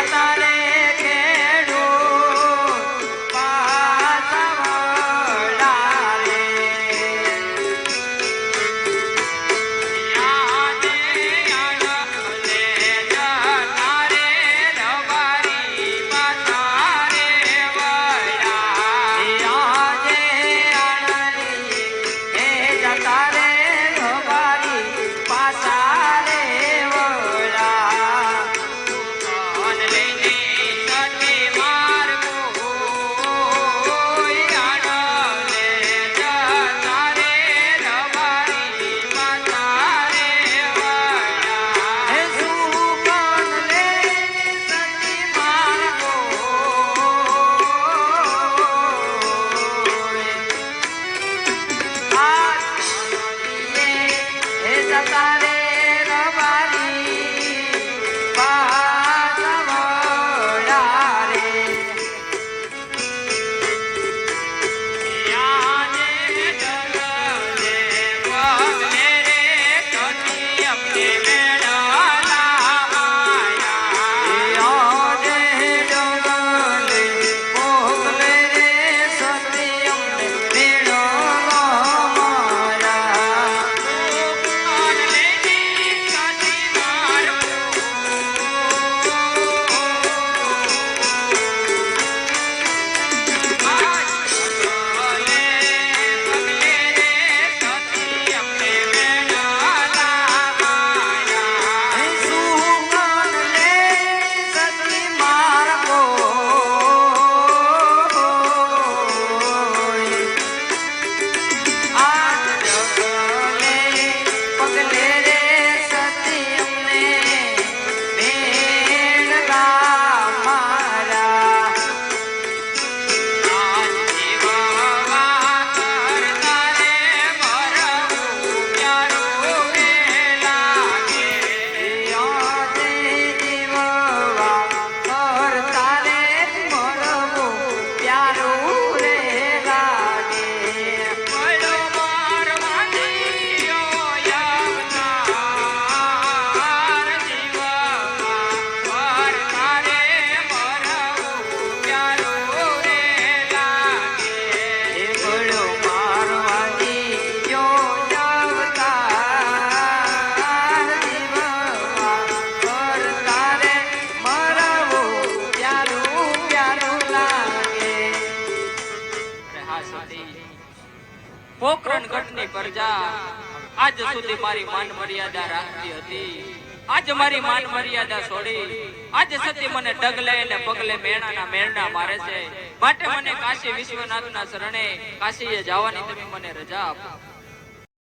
esta. Pokhran ગઢની પ્રજા. આજ સુધી મારી માન મર્યાદા રાખતી હતી. આજ મારી માન મર્યાદા છોડી. આજ સતી મને ડગલે ને પગલે મેણાના મેરણા મારે છે. માટે મને કાશી વિશ્વનાથના શરણે કાશીએ જવાની તમે મને રજા આપો.